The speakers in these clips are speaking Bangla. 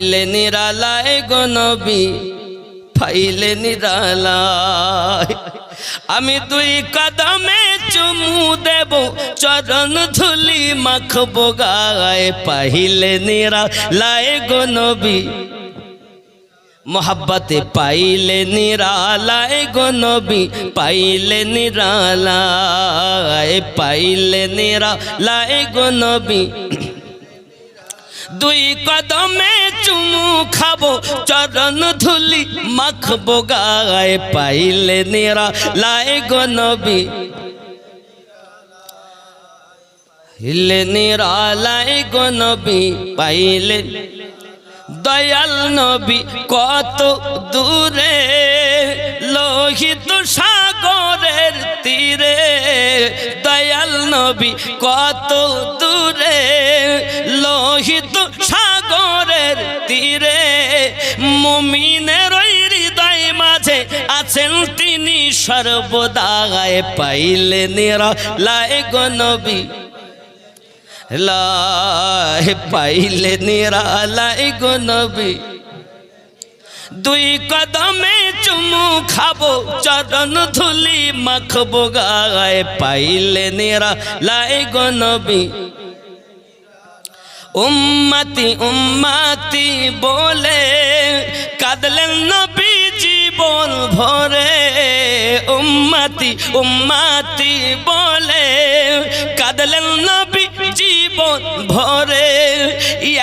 ফাইলে নিরালায় গো নবী, ফাইলে নিরালায়। আমি দুই কদমে চুমু দেব, চরণ ধুলি মাখবো গায়। পাইলে নিরালায় গো নবী, মোহাব্বতে পাইলে নিরালায় গো নবী, পাইলে নিরালায় পাইলে নিরালায় গো নবী। দুই কদমে চুমু খাব, চরণ ধুলি মাখবো, গায়ে পাইলে নিরা লাই গো নবী। হিলে নিরা লাই গো নবী, পাইলে দয়াল নবী কত দূরে, লোহিত সাগরের নবী কত দূরে, লোহিত সাগরের তীরে। মুমিনের হৃদয় মাঝে আছেন তিনি সর্বদায় পাইলে নিরা নবী। লাই পাইলে নিরালাই গো নবী। দুই কদমে চুমু খাব, চরণ ধুলি মাখবো, গায়ে পাইলে নিরা লাই গো নবী। উম্মতি উম্মতি বলে কাঁদলেন নবী জীবন ভরে। উম্মতি উম্মতি বলে কাঁদলেন নবী জীবন ভরে।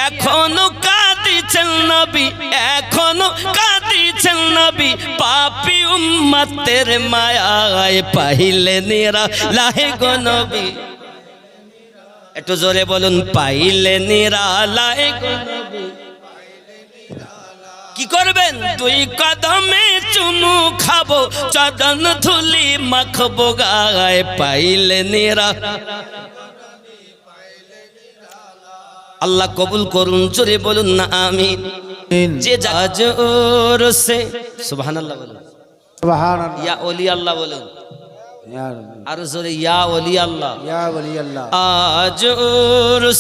এখনও কাঁদিছেন নবী, এখনও কাঁদিছেন নবী, পাপি উম্মতের মায়ায় পাইলে নিরা। লাহে গো নবী। একটু জোরে বলুন পাইলে নিরালায়। কি করবেন? দুই কদমে চুমু খাব চদন ধুলি মাখবো, গায়ে পাইলে নিরা। আল্লাহ কবুল করুন জোরে বলুন না আমি যে জাজ ওর সে সুবহানাল্লাহ বলুন। সুবহানাল্লাহ। ইয়া ওলি আল্লাহ বলুন। ইয়া রাব্বি আর জোরে ইয়া ওলি আল্লাহ ইয়া ওলি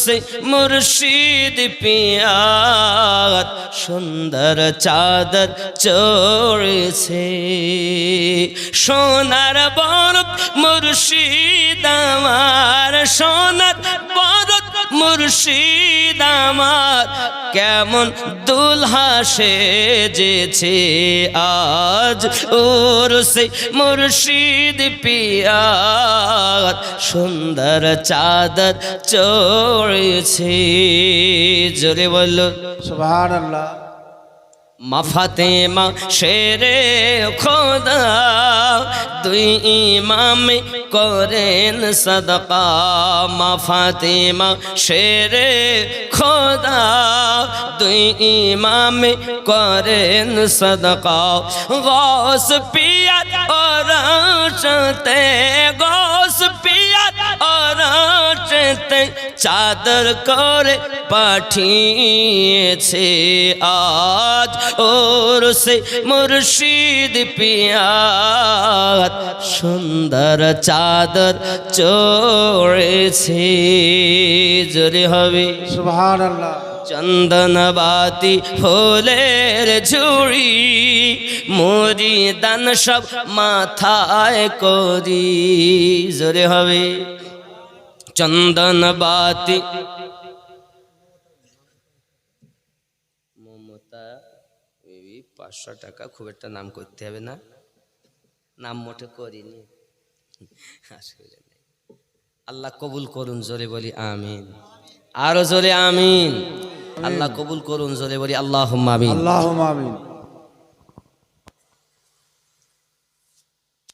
সে মুর্শিদ পিয়াত সুন্দর চাদর চড়েছে। সোনার বরত মুর্শিদ আমার সোনার বরত মুর্শিদ আমার, কেমন দুলহা সেজেছে আজ। ওর সে মুর্শিদ পিয়াত সুন্দর চাদর চড়েছে। জোরে বলল। সুবহানাল্লাহ। মাফাতে মা শেরে খোদা তুই ইমাম করেন সদকা। মাফাতে মা শেরে খোদা তুই ইমাম করেন সদকা। গস পিয়া ওরা চতে গস পিয়া और চাদর করে পাঠিয়েছে আজ। ওর সে মুর্শিদ পিয়াত সুন্দর চাদর চড়েছে। জোরে হবে। সুবহানাল্লাহ। চন্দনবাতি ফুলের ঝুড়ি মুড়ি দান সব মাথায় করি। জোরে হবে। চন্দনবাতি। মমতা এই পাঁচশো টাকা, খুব একটা নাম করতে হবে না। নাম মোটে করিনি। আল্লাহ কবুল করুন, জোরে বলি আমিন। আরও জোরে আমিন। আল্লাহ কবুল করুন, জোরে বলি আল্লাহ আমিন। আল্লাহুম্মা আমিন।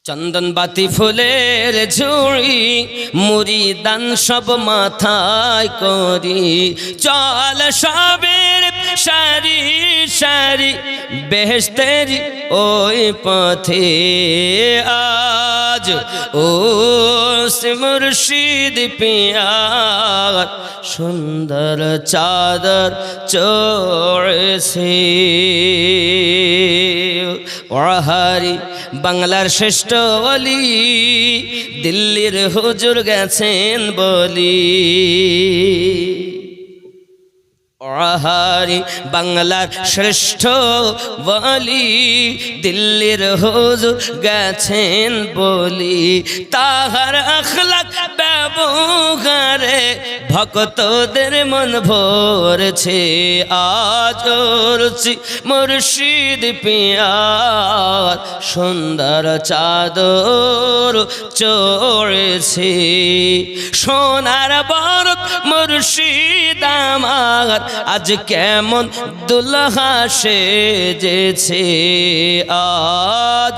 চন্দন বাতি ফুলের ঝুড়ি মুড়ি দান সব মাথায় করি। চল সবের সারি সারি বেহেস্তের ওই পথে আজ। ও মুর্শিদ পিয়ার, সুন্দর চাদর চড়েছে। ওহারি বাংলার শ্রেষ্ঠ অলি দিল্লির হুজুর গেছেন বলি। আহারি বাংলার শ্রেষ্ঠ বলি দিল্লির হুজুর গেছেন বলি। তাহার আখলাক ব্যবহারে ভক্তদের মন ভরছে আজ রুচি মুর্শিদ পিয়ার, সুন্দর চাদর চড়েছে। সোনার বরত মুর্শিদ আমার আজ কেমন দুলহা সেজেছে আজ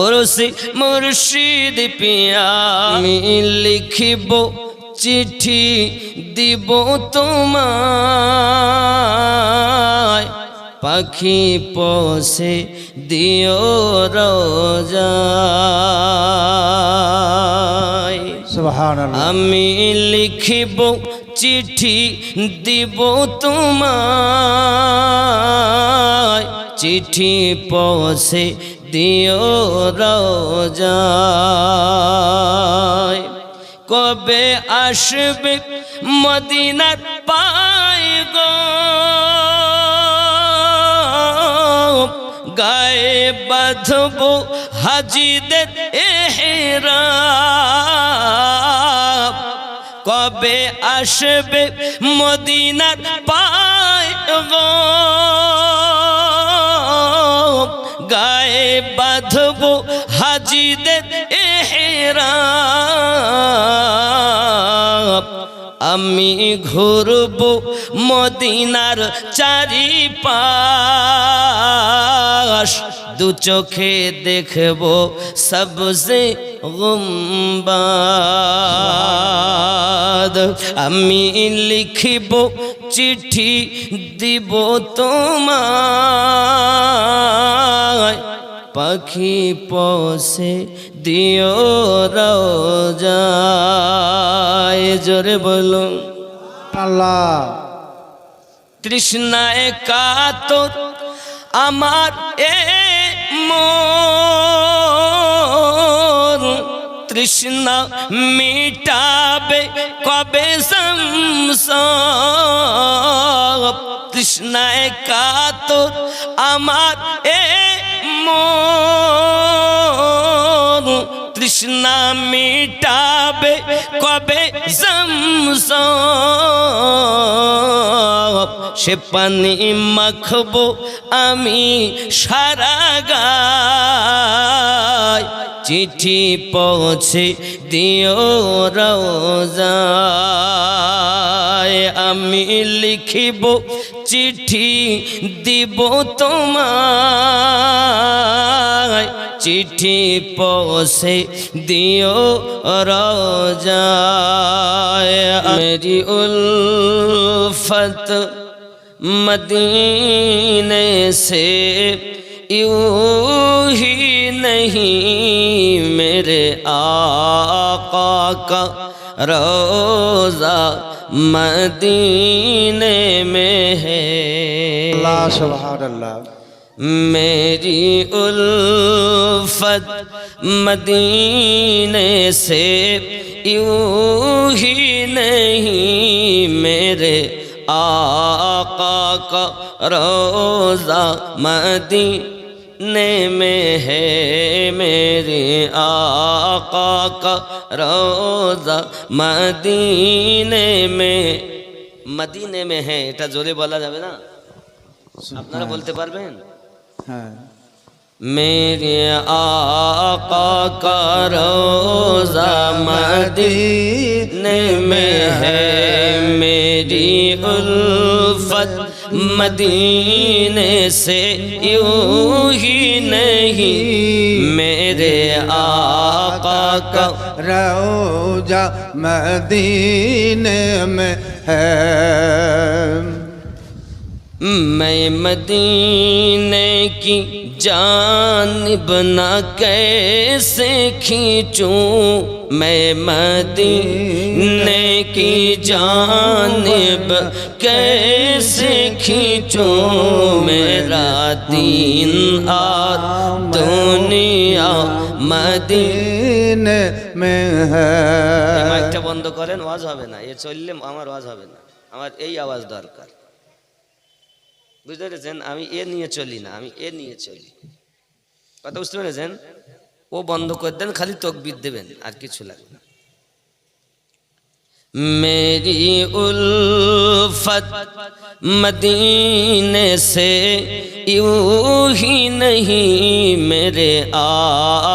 ওরসি মুর্শিদ পিয়া আমি লিখিব চিঠি দিব তোমায়। পাখি পোষে দিও রোজা। আমি লিখিব চিঠি দিব তোমায়। চিঠি পৌঁছে দিও রোজায়। কবে আসবে মদিনার পাই গো? গায়ে বাঁধব হাজিদের এহরাম। কবে আসবে মদিনার পায় গো গায়ে বাঁধব হাজিদের এহরাম। আমি ঘুরব মদিনার চারি পাশ দু চোখে দেখব সবসে গুম্বাদ। আমি লিখিব চিঠি দিব তোমায়। পাখি পোষে দিও রোজায় জোরে বলুন। আল্লাহ। তৃষ্ণায় কাতর আমার এ মন তৃষ্ণা মিটাবে কবে সংসার? তৃষ্ণায় কাতর আমার এ মন তৃষ্ণা মিটাবে কবে জমসব সে পানি মাখবো আমি সারা গায়। চিঠি পৌঁছে দিও রোজায় আমি লিখিব চিঠি দিব তোমায়। چٹھی پوسے دیو روجا میری الفت مدینے سے یوں ہی نہیں، میرے آقا کا روزہ مدینے میں ہے۔ اللہ، سبحان اللہ۔ میری الفت مدینے سے یوں ہی نہیں میرے آقا کا روزہ مدینے میں ہے میرے آقا کا روزہ مدینے میں مدینے میں ہے۔ اٹھا زورے بولا جاوے نا۔ আপনারা বলতে بہن۔ میرے آقا کا روزہ مدینے میں ہے، میری الفت مدینے سے یوں ہی نہیں۔ میرے آقا کا روزہ مدینے میں ہے۔ میں مدینے کی جانب نہ کیسے کھینچوں؟ میں مدینے کی جانب کیسے کھینچوں؟ میرا دین آ دنیا مدینے میں ہے۔ بند کریں، آواز ওয়াজ হবে না এ চললে আমার ওয়াজ হবে না আমার এই আওয়াজ দরকার বুঝতে পেরেছেন? আমি এ নিয়ে চলি না, আমি এ নিয়ে চলি। কথা বুঝতে পেরেছেন? ও বন্ধ করে দেন, খালি তকবির দেবেন, আর কিছু লাগবে না। মেরি উল ফত মদিনে সে ইউহি নহি মেরে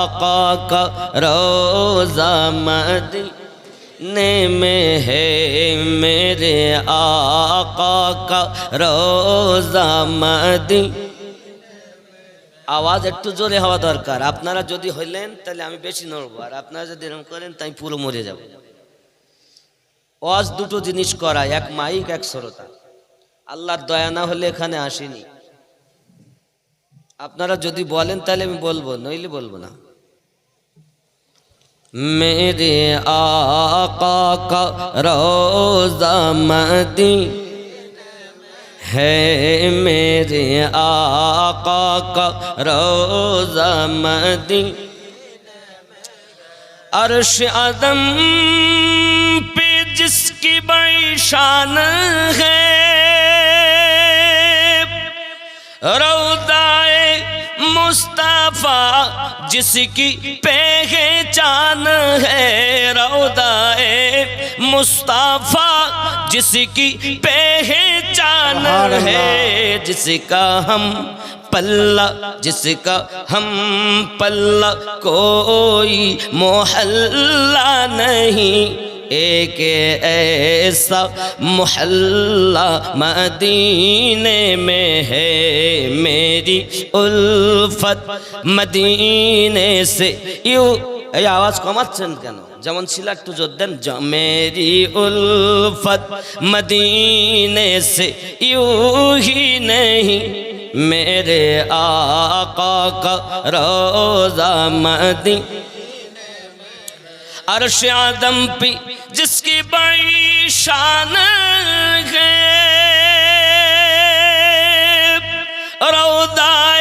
আকা কা রোজা মদিনে। में है मेरे आका का रोज़ा मदी আওয়াজ একটু জোরে হওয়া দরকার আপনারা যদি হইলেন তাহলে আমি বেশি নড়বো আর আপনারা যদি এরকম করেন তাই পুরো মরে যাব ওয়াজ দুটো জিনিস করা এক মাইক এক শ্রোতা আল্লাহর দয়া না হলে এখানে আসেনি আপনারা যদি বলেন তাহলে আমি বলবো নইলে বলবো না میرے آقا کا روزہ مدی ہے۔ میرے آقا کا روزہ مدی۔ عرش عدم پہ جس کی بڑی شان ہے۔ روزہ مصطفیٰ جس کی پہ ہے۔ جان ہے رودائے مصطفیٰ جس کی پہچان ہے جس کا ہم پلہ جس کا ہم پلہ کوئی محلہ نہیں۔ ایک ایسا محلہ مدینے میں ہے میری الفت مدینے سے یوں এই আওয়াজ কমাচ্ছেন কেন? যেমন ছিল একটু জোর میری الفت مدینے سے یوں ہی نہیں میرے آقا کا روزہ مدین عرش آدم پی جس کی بڑی شان غیب رودا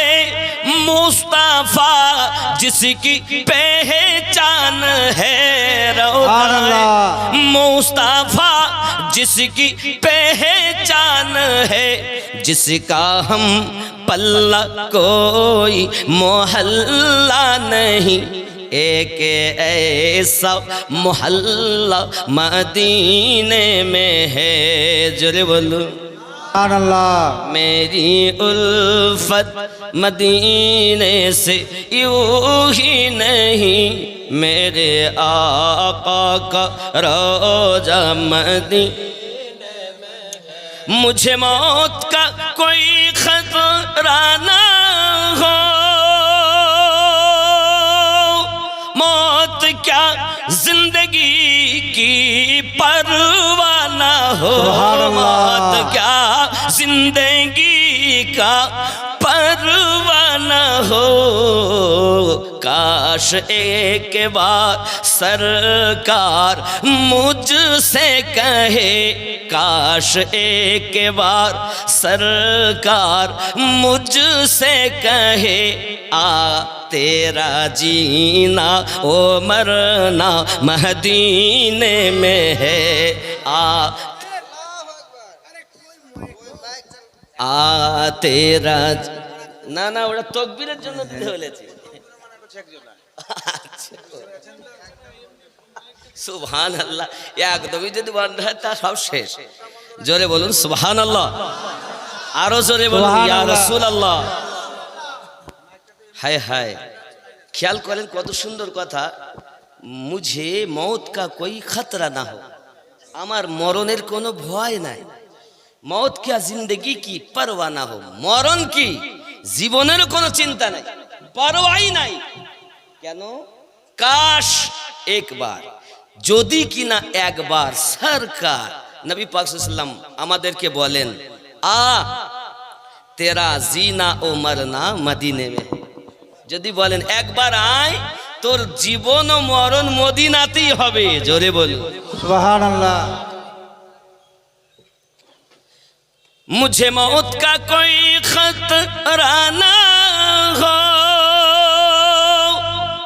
مصطفیٰ جس کی پہچان ہے روضہ مصطفیٰ جس کی پہچان ہے۔ جس کا ہم پلہ کوئی محلہ نہیں۔ ایک ایسا محلہ مدینے میں ہے جرولو سبحان اللہ. میری الفت مدینے سے یوں ہی نہیں، میرے آقا کا روجہ مدینے مجھے موت کا کوئی خطرہ نہ ہو۔ موت کیا زندگی کی پروانہ ہو موت کیا زندگی کا نہ ہو۔ کاش ایک بار سرکار مجھ سے کہے، کاش ایک بار سرکار مجھ سے کہے، آ تیرا جینا او مرنا مہدینے میں ہے۔ آ آ تیرا না না ওটা তকবীরের জন্য দিতে বলেছি। সুবহান আল্লাহ একদমই যদি বন্ধ হয় তা সব শেষ। জোরে বলুন সুবহান আল্লাহ আরও জোরে বলুন ইয়া আল্লাহ। রাসূল আল্লাহ হায় হায়। খেয়াল করেন কত সুন্দর কথা। মুঝে মৌত কা কোই খতরা না হোক আমার মরণের কোনো ভয় নাই। মৌত কে জিন্দগি কি পরোয়া না হো। মরণ কি? জীবনের কোনো চিন্তা নাই, পরোয়াই নাই। কেন? কাশ একবার। যদি কিনা একবার সরকার, নবী পাকসাল্লাম আমাদেরকে বলেন আ তেরা জিনা ও মরনা মদিনে যদি বলেন, একবার আয়, তোর জীবন ও মরণ মদিনাতেই হবে। জোরে বলুন। সুবহান مجھے موت کا کوئی خطرہ رانا ہو۔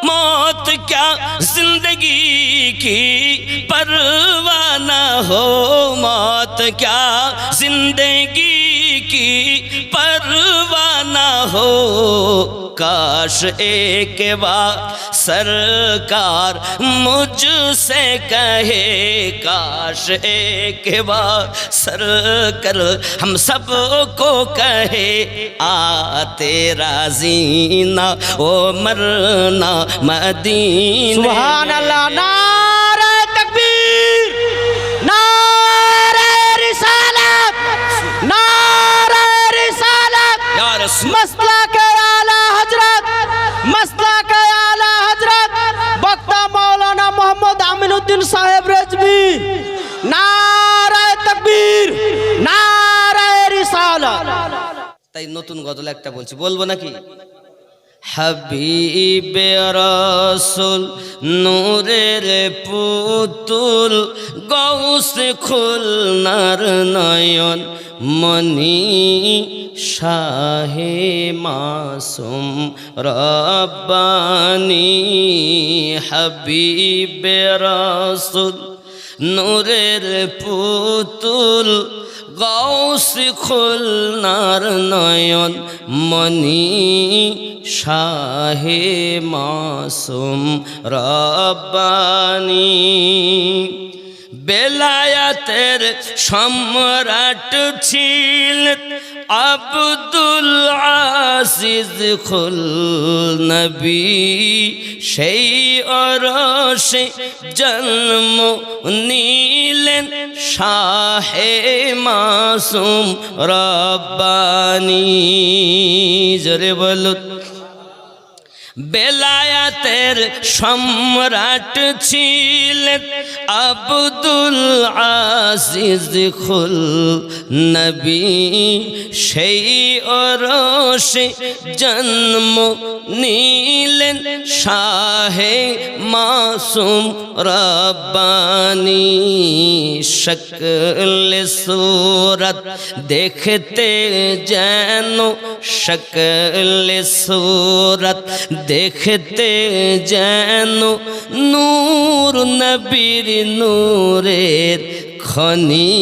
موت کیا زندگی کی پروانہ ہو؟ موت کیا زندگی کی پروانہ ہو؟ کاش ایک بار سرکار مجھ سے کہے کاش ایک بار سر کر ہم سب کو کہے آ تیرا زینا او مرنا مدین سبحان اللہ نعرہ تکبیر نعرہ رسالت نعرہ رسالت مسئلہ তাই নতুন গজল একটা বলছি, বলব নাকি? হাবিবে রসুল নূরের পুতুল গৌস খুলনার নয়ন মনি শাহে মাসুম রব্বানি। হাবিবে রসুল নূরের পুতুল গৌস খুলনার নয়ন মনি শাহে মাসুম রব্বানি। বেলায়াতের সম্রাট ছিল আব্দুল আসিজ খুল নবী। সেই অরসে জন্ম নিলেন শাহে মাসুম রব্বানি। জোরে বলো বেলায়াতের সম্রাট ছিলেন আব্দুল আজিজ খুল নবী। সেই অরসে জন্ম নিলেন শাহে মাসুম রব্বানি। শকল সুরত দেখতে যেন শকল সুরত দেখতে যেন নূর নবীর নূরের খনি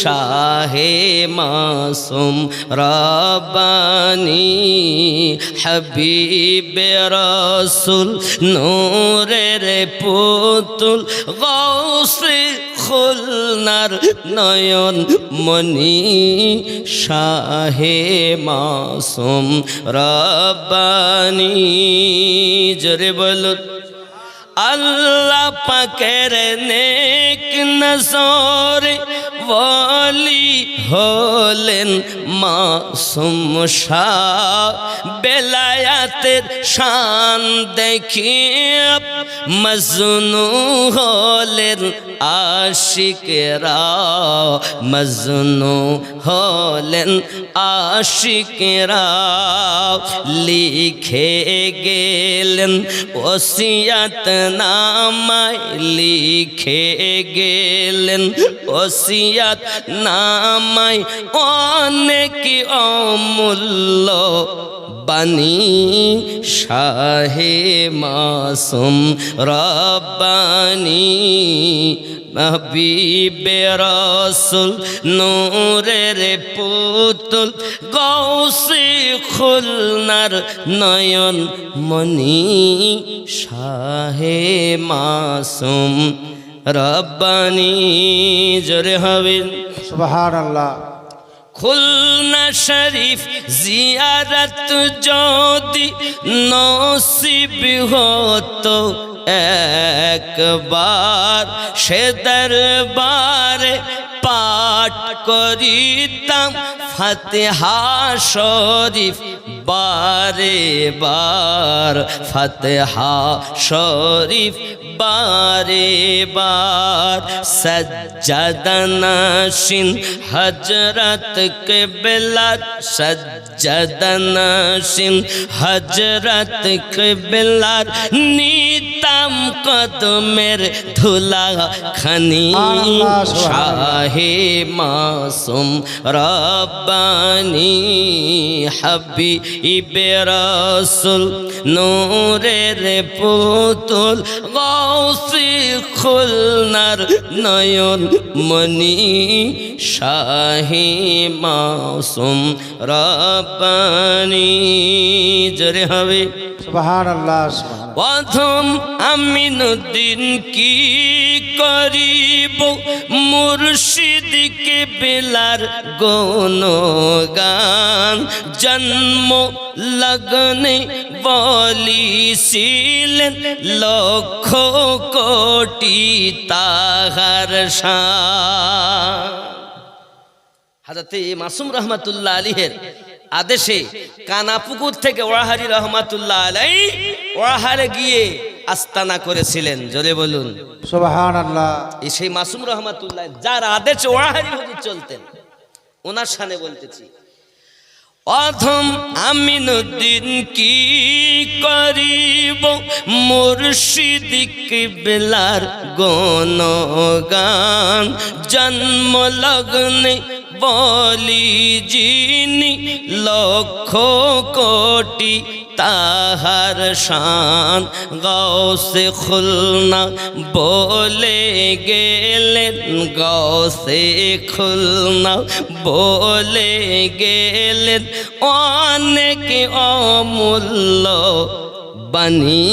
শাহে মাসুম রব্বানি হাবিবে রসুল নূরের পুতুল গৌসে খুলনার নয়ন মনি শাহে মাসুম রব্বানি। জরে বলুন আল্লাহ পাকের নেক নজর বলি হলেন মাসুম শাহ বেলায়াতের শান দেখিয়ে মজনু হলেন আশিকেরা মজনু হলেন আশিকেরা লিখে গেলেন ওসিয়াত নামায় লিখে গেলেন ওসিয়াত নামায় অনেক অমূল্য বানি শাহে মাসুম রব্বানি, হাবিবে রসুল নূরের পুতুল গৌসে খুলনার নয়ন মনি শাহে মাসুম রব্বানি জোরে হবেন সুবহানাল্লাহ। খুলনা শরীফ জিয়ারত যদি নসিব হতো একবার সে দরবারে পাঠ করিতাম ফতেহা শরীফ বারে বার ফতেহা শরীফ বারে বার। সজ্জদনশিন হজরত কে কেবলাত সজ্জদনশিন হজরত কেবলার নিত নিতাম কদমের ধুলা খানি শাহে মাসুম রব্বানি হাবি ইবে রসুল নূরের পুতুল গৌসি খুলনার নয়ন মনি শাহি মাসুম রব্বানি। জোরে হবে। সুবহান আল্লাহ সুবহান প্রথম আমিনুদ্দিন কি করিব? মুর্শিদকে বেলার গান জন্ম লগ্নে বলিছিলেন লক্ষ কোটি তাহার শান হাজরতে মাসুম রহমাতুল্লাহ আলীহের আদেশে কানাপুকুর থেকে ওয়াহারি রহমাতুল্লাহ আলাই ওয়াহারে গিয়ে আস্তানা করেছিলেন জোরে বলুন। এই সেই মাসুম রহমাতুল্লাহ যার আদেশে ওয়াহারি হুজুর চলতেন ওনার সানে বলতেছি অধম আমিনুদ্দিন কি করিব? মুর্শিদিক বেলার গণগান জন্ম লগ্নে বলি যিনি লক্ষ কোটি তাহার শান গৌসে খুলনা বলে গেলেন গৌসে খুলনা বলে গেলেন। অনেক অমূল্য বানি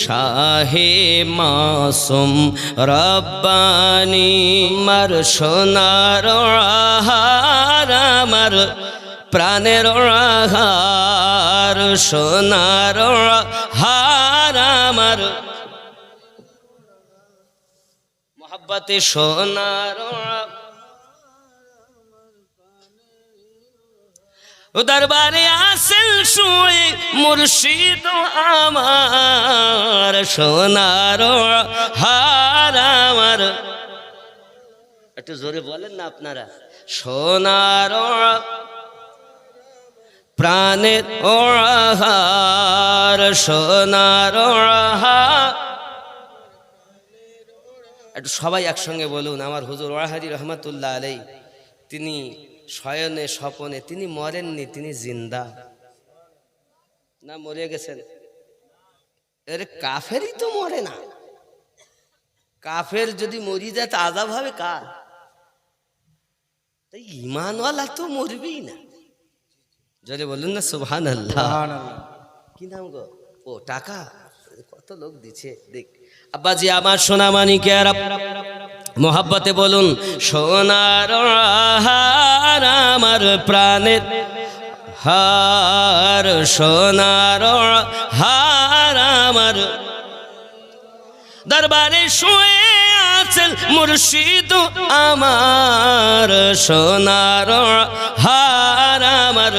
শাহে মাসুম রব্বানি, মার সোনার আমার প্রাণের আহার, সোনার হার আমার। মোহাব্বতে সোনার দরবারে আসেন শুয়ে মুর্শিদ আমার, সোনার হার আমার। একটু জোরে বলেন না আপনারা। সোনার প্রাণের ওড়াহার, সোনার ওড়াহার। একটু সবাই একসঙ্গে বলুন, আমার হুজুর ওয়াহারি রহমতুল্লাহ আলাই তিনি শয়নে স্বপনে, তিনি মরেননি, তিনি জিন্দা। না, মরে গেছেন। এর কাফেরই তো মরে না। কাফের যদি মরি যায়, তা আজাব হবে কার? ইমানওয়ালা তো মরবেই না। যদি বলুন না সুবহান আল্লাহ কি নাম গো? ও টাকা? কত লোক দিচ্ছে দেখ। আব্বাজি আমার সোনা মানিকের মোহাব্বতে বলুন সোনার আমার প্রাণের হার সোনার হার আমার। দরবারে শুয়ে আছেন মুর্শিদ আমার সোনার হার আমার।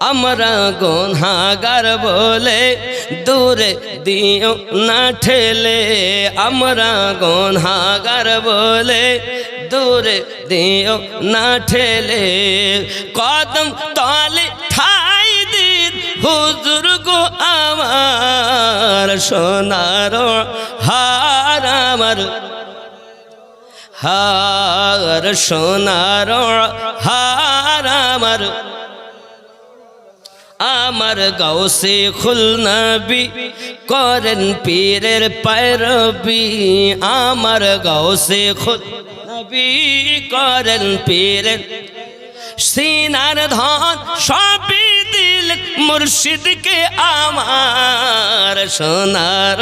আমরা গুনহাগার বলে দূরে দিও না ঠেলে। আমরা গুনহাগার বলে দূরে দিও না ঠেলে। কদম তলে ঠাই দিন হুজুর গো আমার, সোনার হার আমার। হার, সোনার হার আমার। আমার গাউসে খুলনবি, করেন পীরের পায়রবি। আমার গাউসে খুলনবি, করেন পীরের সিনার ধন, সবই দিল মুর্শিদকে আমার সোনার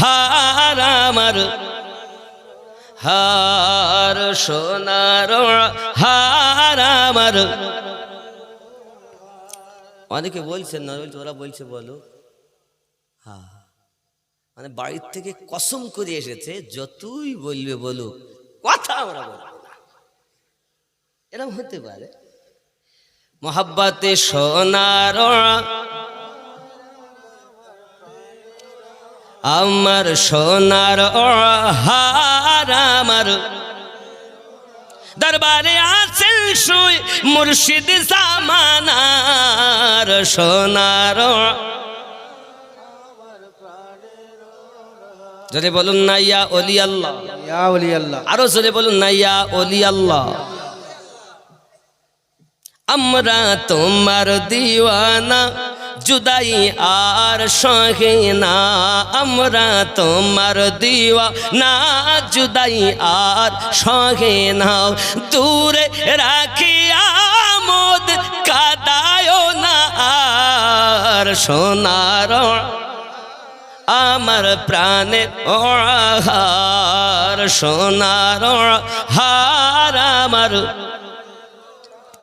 হার, আমার হার, সোনার হার, আমার অনেকে বলছেন না বলছে ওরা বলছে, বলো। হ্যাঁ। মানে বাড়ির থেকে কসম করে এসেছে, যতই বলবে বলো, কথা আমরা বলব এরকম হতে পারে। মহাব্বাতে সোনার আমার সোনার হার আমার দরবারে আছেন শুই মুর্শিদ জামানার সোনার। যদি বলুন না ইয়া অলি আল্লাহ। ইয়া অলি আল্লাহ। আরও যদি বলুন না ইয়া অলি আল্লাহ। আমরা তোমার দিওয়ানা জুদাই আর সহে না আমরা তোমার দিওয়া না জুদাই আর সহে না দূরে রাখিয়া মোদ কাদায় না আর সোনার আমার প্রাণের ওড়াহার সোনার হার আমার